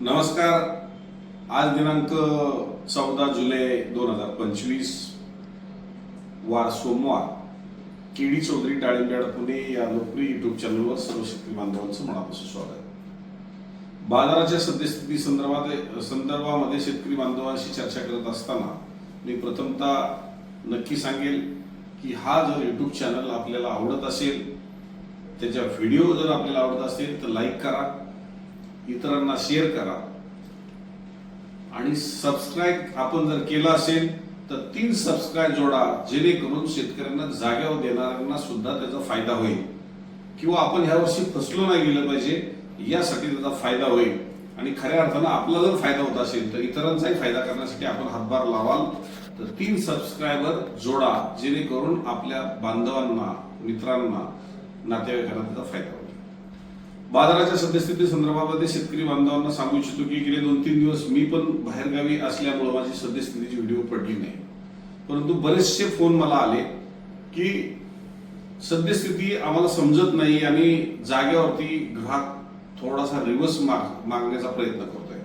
नमस्कार. आज दिनांक चौदा जुलै दोन हजार पंचवीस वार सोमवार केडी चौधरी डाळिंब्याड पुणे या लोकप्रिय युट्यूब चॅनलवर सर्व शेतकरी बांधवांचं मनापासून स्वागत. बाजाराच्या सद्यस्थिती संदर्भात संदर्भामध्ये शेतकरी बांधवांशी चर्चा करत असताना मी प्रथमतः नक्की सांगेल की हा जर यूट्यूब चॅनल आपल्याला आवडत असेल त्याच्या व्हिडिओ जर आपल्याला आवडत असेल तर लाईक करा. इतरांना शेअर करा. आणि सबस्क्राईब आपण जर केला असेल तर तीन सबस्क्राईब जोडा जेणेकरून शेतकऱ्यांना जाग्यावर देणाऱ्यांना सुद्धा त्याचा फायदा होईल. किंवा आपण ह्या वर्षी फसलो नाही गेलं पाहिजे यासाठी त्याचा फायदा होईल. आणि खऱ्या अर्थानं आपला जर फायदा होत असेल तर इतरांचाही फायदा करण्यासाठी आपण हातभार लावाल. तर तीन सबस्क्रायबर जोडा जेणेकरून आपल्या बांधवांना मित्रांना नातेवाईकांना त्याचा फायदा होईल. बाजाराच्या सद्यस्थिती संदर्भामध्ये शेतकरी बांधवांना सांगू इच्छितो की गेले दोन तीन दिवस मी पण बाहेरगावी असल्यामुळे माझी सद्यस्थितीची व्हिडिओ पडली नाही. परंतु बरेचसे फोन मला आले की सद्यस्थिती आम्हाला समजत नाही आणि जागेवरती ग्राहक थोडासा रिव्हर्स माग मागण्याचा प्रयत्न करतोय.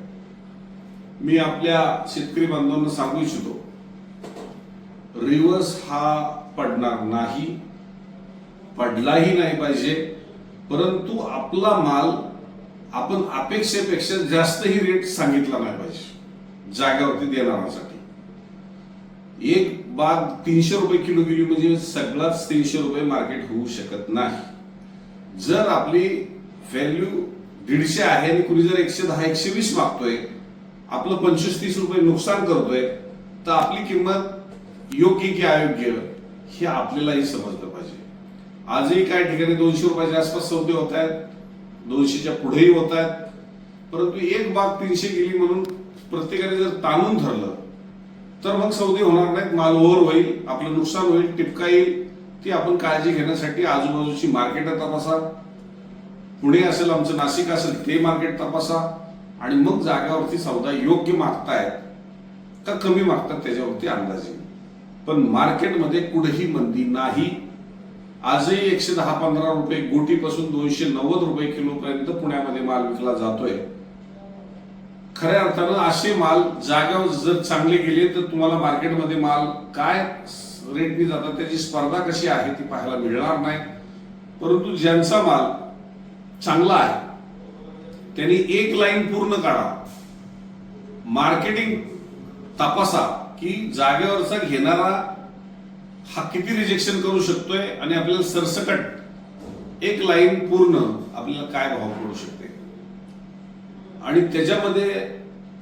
मी आपल्या शेतकरी बांधवांना सांगू इच्छितो रिव्हर्स हा पडणार नाही पडलाही नाही पाहिजे. परंतु आपला माल आपण अपेक्षेपेक्षा जास्तही रेट सांगितला नाही पाहिजे. जाग्यावरती देणारासाठी एक बाग तीनशे रुपये किलो गेली म्हणजे सगळाच तीनशे रुपये मार्केट होऊ शकत नाही. जर आपली व्हॅल्यू दीडशे आहे आणि कुणी जर एकशे दहा एकशे वीस मागतोय आपलं पंचवीस तीस रुपये नुकसान करतोय तर आपली किंमत योग्य की अयोग्य हे आपल्यालाही समजलं आजही काही ठिकाणी दोनशे रुपयाच्या आसपास सौदे होत आहेत दोनशेच्या पुढेही होत आहेत. परंतु एक बाग तीनशे गेली म्हणून प्रत्येकाने जर ताणून धरलं तर मग सौदे होणार नाहीत माल ओव्हर होईल आपलं नुकसान होईल टिपका येईल. ती आपण काळजी घेण्यासाठी आजूबाजूची मार्केट तपासा. पुणे असेल आमचं नाशिक असेल ते मार्केट तपासा. आणि मग जाग्यावरती सौदा योग्य मागतायत का कमी मागतात त्याच्यावरती अंदाज. येईल पण मार्केटमध्ये कुठेही मंदी नाही. आजही एकशे दहा पंधरा रुपये गोटीपासून दोनशे नव्वद रुपये किलो पर्यंत पुण्यामध्ये माल विकला जातोय. खऱ्या अर्थानं असे माल जागेवर जर चांगले गेले तर तुम्हाला मार्केटमध्ये माल काय रेटनी जातात त्याची स्पर्धा कशी आहे ती पाहायला मिळणार नाही. परंतु ज्यांचा माल चांगला आहे त्यांनी एक लाईन पूर्ण काढा. मार्केटिंग तपासा की जागेवरचा घेणारा हा किती रिजेक्शन करू शकतोय आणि आपल्याला सरसकट एक लाईन पूर्ण आपल्याला काय भाव पडू शकते? आणि त्याच्यामध्ये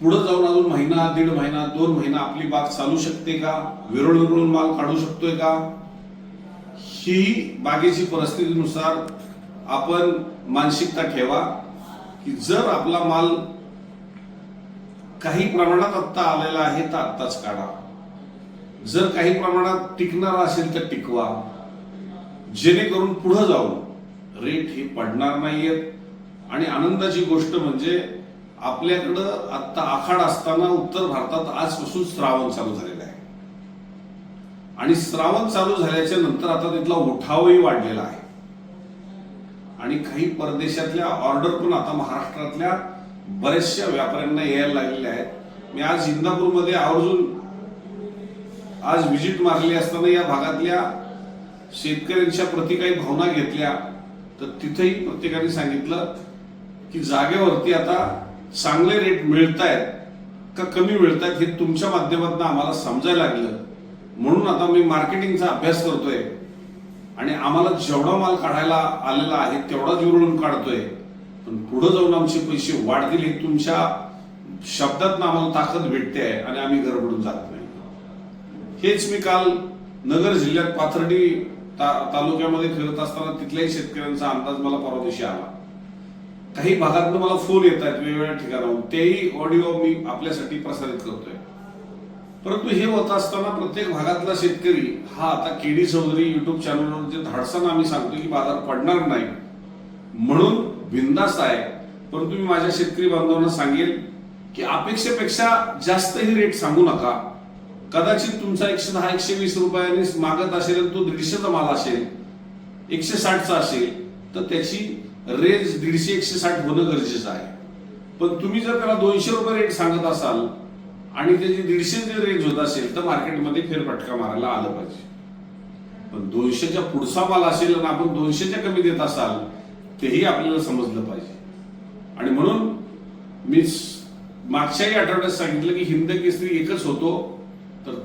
पुढे जाऊन अजून महिना दीड महिना दोन महिना आपली बाग चालू शकते का? विरळ विरळून माल काढू शकतोय का? ही बागेची परिस्थितीनुसार आपण मानसिकता ठेवा की जर आपला माल काही प्रमाणात आत्ता आलेला आहे तर आत्ताच काढा. जर काही प्रमाणात टिकणारा असेल तर टिकवा. जेणेकरून पुढे जाऊन रेट हे पडणार नाहीयेत. आणि आनंदाची गोष्ट म्हणजे आपल्याकडं आत्ता आखाड असताना उत्तर भारतात आजपासून श्रावण चालू झालेलं आहे. आणि श्रावण चालू झाल्याच्यानंतर आता तिथला उठावही वाढलेला आहे. आणि काही परदेशातल्या ऑर्डर पण आता महाराष्ट्रातल्या बऱ्याचशा व्यापाऱ्यांना यायला लागलेल्या आहेत. मी आज इंदापूरमध्ये आवर्जून आज व्हिजिट मारली असताना या भागातल्या शेतकऱ्यांच्या प्रति काही भावना घेतल्या तर तिथेही प्रत्येकाने सांगितलं की जागेवरती आता चांगले रेट मिळत आहेत का कमी मिळत आहेत हे तुमच्या माध्यमातून आम्हाला समजायला लागलं. म्हणून आता मी मार्केटिंगचा अभ्यास करतोय आणि आम्हाला जेवढा माल काढायला आलेला आहे तेवढा जुरळून काढतोय. पण पुढे जाऊन आमचे पैसे वाढतील हे तुमच्या शब्दातनं आम्हाला ताकद भेटते आहे आणि आम्ही गरबडून जात नाही हेच मी काल नगर जिल्ह्यात पाथर्डी ता- तालुक्यामध्ये फिरत असताना तिथल्याही शेतकऱ्यांचा अंदाज मला परवा दिवशी आला. काही भागातनं मला फोन येत आहेत वेगवेगळ्या ठिकाणाहून. तेही ऑडिओ मी आपल्यासाठी प्रसारित करतोय. परंतु हे होत असताना प्रत्येक भागातला शेतकरी हा आता केडी चौधरी युट्यूब चॅनलवर जे धाडसानं आम्ही सांगतो की बाजार पडणार नाही. म्हणून बिंदास्त आहे. परंतु मी माझ्या शेतकरी बांधवांना सांगेल की अपेक्षेपेक्षा जास्तही रेट सांगू नका. कदाचित तुमचा एकशे दहा एकशे वीस रुपयाने मागत असेल तो दीडशेचा माल असेल एकशे साठचा असेल तर त्याची रेंज दीडशे एकशे साठ होणं गरजेचं आहे. पण तुम्ही जर त्याला दोनशे रुपये रेट सांगत असाल आणि त्याची दीडशे जे रेंज होत असेल तर मार्केटमध्ये फेरफटका मारायला आलं पाहिजे. पण दोनशेच्या पुढचा माल असेल आणि आपण दोनशेच्या कमी देत असाल तेही आपल्याला समजलं पाहिजे. आणि म्हणून मी मागच्याही आठवड्यात सांगितलं की हिंद केसरी एकच होतो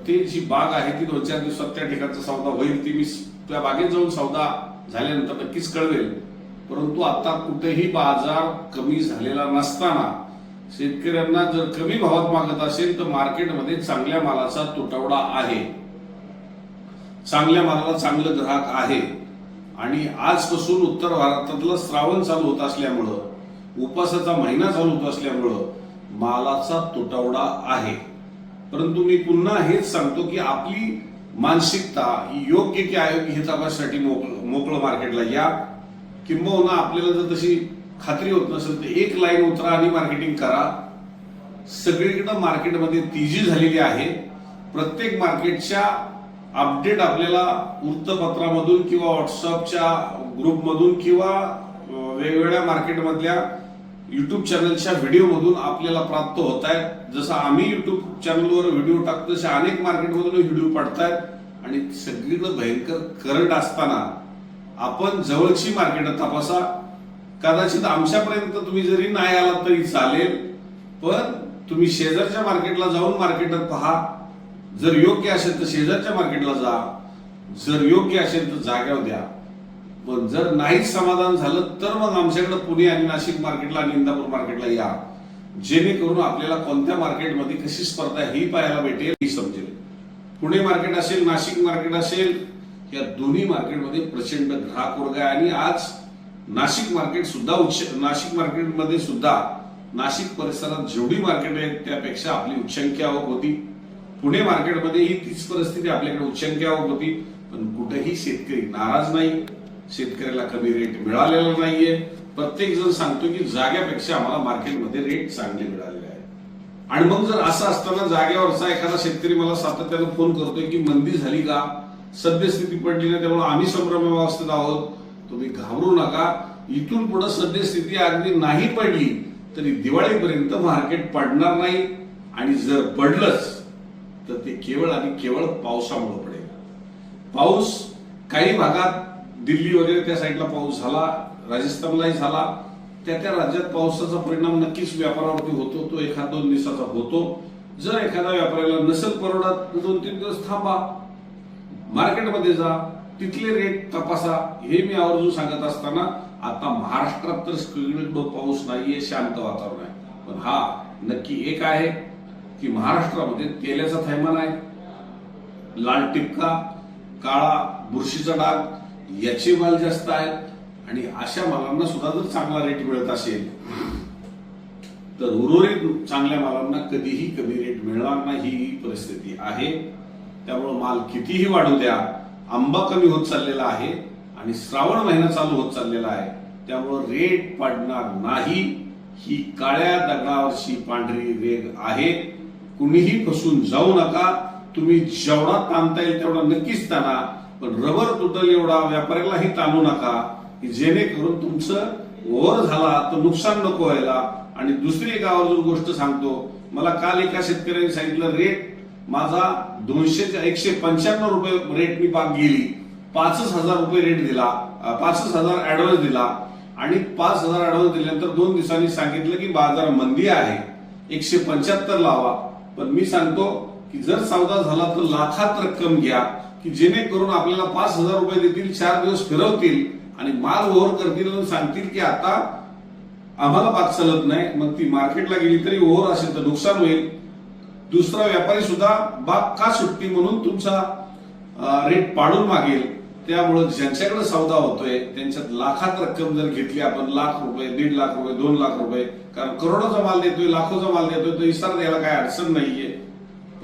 ते जी बाग आहे ती दोन चार दिवसात त्या ठिकाणचा सौदा होईल. ती मी त्या बागेत जाऊन सौदा झाल्यानंतर नक्कीच कळवेल. परंतु आता कुठेही बाजार कमी झालेला नसताना शेतकऱ्यांना जर कमी भावात मागत असेल तर मार्केटमध्ये चांगल्या मालाचा तुटवडा आहे. चांगल्या मालाला चांगलं ग्राहक आहे. आणि आजपासून उत्तर भारतातलं श्रावण चालू होत असल्यामुळं उपासाचा महिना चालू होत असल्यामुळं मालाचा तुटवडा आहे. परंतु मी पुन्हा हेच सांगतो की आपली मानसिकता ही योग्य की अयोग्य हे तपासण्यासाठी मोकळं मोकळं मार्केटला या. किंबहुना आपल्याला जर तशी खात्री होत नसेल तर एक लाईन उतरा आणि मार्केटिंग करा. सगळीकडं मार्केटमध्ये तेजी झालेली आहे. प्रत्येक मार्केटच्या अपडेट आपल्याला वृत्तपत्रामधून किंवा व्हॉट्सअपच्या ग्रुपमधून किंवा वेगवेगळ्या मार्केटमधल्या यूट्यूब चॅनलच्या व्हिडिओमधून आपल्याला प्राप्त होत आहे जसं आम्ही यूट्यूब चॅनलवर व्हिडिओ टाकतो तसे अनेक मार्केटमधून व्हिडिओ पडतायत. आणि सगळीकडं भयंकर करंट असताना आपण जवळची मार्केट तपासा. कदाचित आमच्यापर्यंत तुम्ही जरी नाही आलात तरी चालेल पण तुम्ही शेजारच्या मार्केटला जाऊन मार्केटात पहा. जर योग्य असेल तर शेजारच्या मार्केटला जा. जर योग्य असेल तर जाग्यावर द्या. पण जर नाही समाधान झालं तर मग आमच्याकडे पुणे आणि नाशिक मार्केटला आणि इंदापूर मार्केटला या. जेणेकरून आपल्याला कोणत्या मार्केटमध्ये कशी स्पर्धा ही पाहायला भेटेल ही समजेल. पुणे मार्केट असेल नाशिक मार्केट असेल या दोन्ही मार्केटमध्ये प्रचंड ग्राहक वर्ग आहे. आणि आज नाशिक मार्केट सुद्धा उच्च नाशिक मार्केटमध्ये सुद्धा नाशिक परिसरात जेवढी मार्केट आहेत त्यापेक्षा आपली उच्चांकी आवक होती. पुणे मार्केटमध्ये ही तीच परिस्थिती आपल्याकडे उच्चांकी आवक होती. पण कुठेही शेतकरी नाराज नाही. शेतकऱ्याला कमी रेट मिळालेला नाहीये. प्रत्येक जण सांगतो की जाग्यापेक्षा आम्हाला मार्केटमध्ये रेट चांगले मिळालेले आहे आणि मग जर असं असताना जागेवरचा एखादा शेतकरी मला सातत्यानं फोन करतोय की मंदी झाली का? सद्यस्थिती पडली ना त्यामुळे आम्ही संभ्रमावस्थेत आहोत. तुम्ही घाबरू नका. इथून पुढे सद्यस्थिती अगदी नाही पडली तरी दिवाळीपर्यंत मार्केट पडणार नाही. आणि जर पडलंच तर ते केवळ आणि केवळ पावसामुळे पडेल. पाऊस काही भागात दिल्ली वगैरे त्या साईडला पाऊस झाला राजस्थानलाही झाला. त्या त्या राज्यात पावसाचा परिणाम नक्कीच व्यापारावरती होतो तो एखाद दोन दिवसाचा होतो. जर एखादा व्यापाऱ्याला नसेल परवडत दोन तीन दिवस थांबा. मार्केटमध्ये जा तिथले रेट तपासा. हे मी आवर्जून सांगत असताना आता महाराष्ट्रात तर सगळीकडे पाऊस नाहीये शांत वातावरण आहे. पण हा नक्की एक आहे की महाराष्ट्रामध्ये तेलाचा थैमान आहे. लाल टिपका काळा बुरशीचा डाग याचे माल जास्त आहेत आणि अशा मालांना सुद्धा जर चांगला रेट मिळत असेल तर उर्वरित चांगल्या मालांना कधीही कमी रेट मिळणार नाही ही परिस्थिती आहे. त्यामुळे माल कितीही वाढू द्या आंबा कमी होत चाललेला आहे आणि श्रावण महिना चालू होत चाललेला आहे. त्यामुळं रेट पाडणार नाही ही काळ्या दगडावरची पांढरी रेग आहे. कुणीही फसून जाऊ नका. तुम्ही जेवढा ताणता येईल तेवढा नक्कीच ताणा. पण रबर तुटल एवढा व्यापाऱ्यालाही ताणू नका की जेणेकरून तुमचं ओव्हर झाला तर नुकसान नको व्हायला. आणि दुसरी एक आवर्जून गोष्ट सांगतो मला काल एका शेतकऱ्याने सांगितलं रेट माझा दोनशे एकशे पंच्याण्णव रुपये रेट मी बाग गेली. पाचच हजार रुपये रेट दिला पाचच हजार ऍडव्हान्स दिला. आणि पाच हजार ऍडव्हान्स दिल्यानंतर दोन दिवसांनी सांगितलं की बाजार मंदी आहे एकशे पंच्याहत्तर लावा. पण मी सांगतो की जर सौदा झाला तर लाखात रक्कम घ्या. की जेणेकरून आपल्याला पाच हजार रुपये देतील चार दिवस फिरवतील आणि माल ओव्हर करतील आणि सांगतील की आता आम्हाला बाग चालत नाही मग ती मार्केटला गेली तरी ओव्हर असेल तर नुकसान होईल. दुसरा व्यापारी सुद्धा बाग का सुटती म्हणून तुमचा रेट पाडून मागेल. त्यामुळं ज्यांच्याकडे सौदा होतोय त्यांच्यात लाखात रक्कम जर घेतली आपण लाख रुपये दीड लाख रुपये दोन लाख रुपये कारण करोडोचा माल देतोय लाखोचा माल देतोय तर इस्तार द्यायला काय अडचण नाहीये.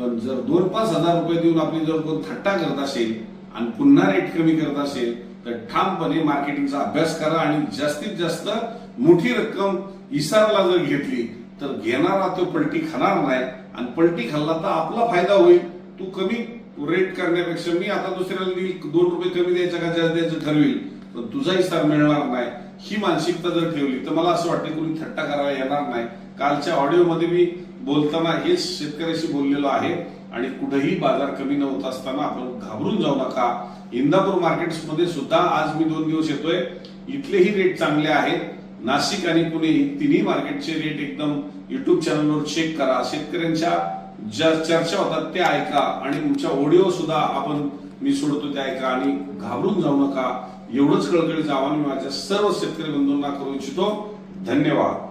पण जर दोन पाच हजार रुपये देऊन आपली जर कोण थट्टा करत असेल आणि पुन्हा रेट कमी करत असेल तर ठामपणे मार्केटिंगचा अभ्यास करा आणि जास्तीत जास्त मोठी रक्कम इसारला जर घेतली तर घेणारा तो पलटी खाणार नाही आणि पलटी खाल्ला तर आपला फायदा होईल. तू कमी रेट करण्यापेक्षा मी आता दुसऱ्याला देईल दोन रुपये कमी द्यायचा का जास्त द्यायचं ठरवेल. पण तुझा इसार मिळणार नाही. ही मानसिकता जर ठेवली तर मला असं वाटतं कोणी थट्टा करायला येणार नाही. कालच्या ऑडिओमध्ये मी बोलताना हेच शेतकऱ्याशी बोललेलो आहे आणि कुठेही बाजार कमी न होत असताना आपण घाबरून जाऊ नका. इंदापूर मार्केट्समध्ये सुद्धा आज मी दोन दिवस येतोय. इथलेही रेट चांगले आहेत. नाशिक आणि पुणे ही तिन्ही मार्केटचे रेट एकदम युट्यूब चॅनलवर चेक करा. शेतकऱ्यांच्या ज्या चर्चा होतात त्या ऐका आणि तुमच्या ऑडिओ सुद्धा आपण मी सोडतो ते ऐका आणि घाबरून जाऊ नका. एवढंच कळकळीचं आव्हान मी माझ्या सर्व शेतकरी बंधूंना करू इच्छितो. धन्यवाद.